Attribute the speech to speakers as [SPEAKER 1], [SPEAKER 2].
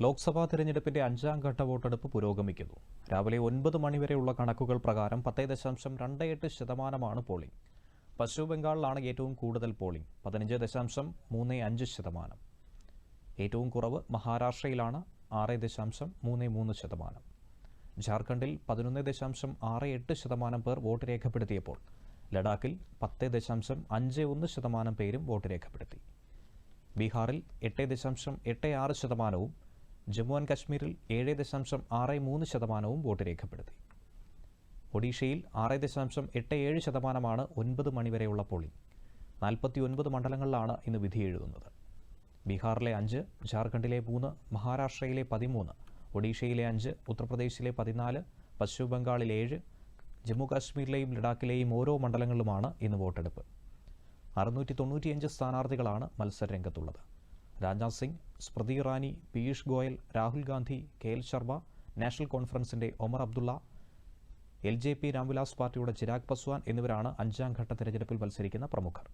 [SPEAKER 1] ലോക്സഭാ തെരഞ്ഞെടുപ്പിന്റെ അഞ്ചാം ഘട്ട വോട്ടെടുപ്പ് പുരോഗമിക്കുന്നു. രാവിലെ ഒൻപത് മണിവരെയുള്ള കണക്കുകൾ പ്രകാരം പത്തേ ദശാംശം രണ്ട് എട്ട് ശതമാനമാണ് പോളിംഗ്. പശ്ചിമ ബംഗാളിലാണ് ഏറ്റവും കൂടുതൽ പോളിംഗ് പതിനഞ്ച് ദശാംശം മൂന്ന് അഞ്ച് ശതമാനം. ഏറ്റവും കുറവ് മഹാരാഷ്ട്രയിലാണ് ആറ് ദശാംശം മൂന്ന് മൂന്ന് ശതമാനം. ജാർഖണ്ഡിൽ പതിനൊന്ന് ദശാംശം ആറ് എട്ട് ശതമാനം പേർ വോട്ട് രേഖപ്പെടുത്തിയപ്പോൾ ലഡാക്കിൽ പത്ത് ദശാംശം അഞ്ച് ഒന്ന് ശതമാനം പേരും വോട്ട് രേഖപ്പെടുത്തി. ബീഹാറിൽ എട്ട് ദശാംശം എട്ട് ആറ് ശതമാനവും ജമ്മു ആൻഡ് കശ്മീരിൽ ഏഴ് ദശാംശം ആറ് മൂന്ന് ശതമാനവും വോട്ട് രേഖപ്പെടുത്തി. ഒഡീഷയിൽ ആറ് ദശാംശം എട്ട് ഏഴ് ശതമാനമാണ് ഒൻപത് മണിവരെയുള്ള പോളിംഗ്. നാൽപ്പത്തി ഒൻപത് മണ്ഡലങ്ങളിലാണ് ഇന്ന് വിധി എഴുതുന്നത്. ബീഹാറിലെ അഞ്ച് ജാർഖണ്ഡിലെ മൂന്ന് മഹാരാഷ്ട്രയിലെ പതിമൂന്ന് ഒഡീഷയിലെ അഞ്ച് ഉത്തർപ്രദേശിലെ പതിനാല് പശ്ചിമ ബംഗാളിൽ ഏഴ് ജമ്മു കാശ്മീരിലെയും ലഡാക്കിലെയും ഓരോ മണ്ഡലങ്ങളിലുമാണ് ഇന്ന് വോട്ടെടുപ്പ്. അറുന്നൂറ്റി തൊണ്ണൂറ്റിയഞ്ച് സ്ഥാനാർത്ഥികളാണ് മത്സരരംഗത്തുള്ളത്. Rajnath Singh Smriti Irani Piyush Goyal Rahul Gandhi K L Sharma national കോൺഫറൻസിന്റെ Omar Abdullah L J P Ramvilas പാർട്ടിയുടെ ചിരാഗ് പസ്വാൻ എന്നിവരാണ് അഞ്ചാം ഘട്ട തെരഞ്ഞെടുപ്പിൽ മത്സരിക്കുന്ന പ്രമുഖർ.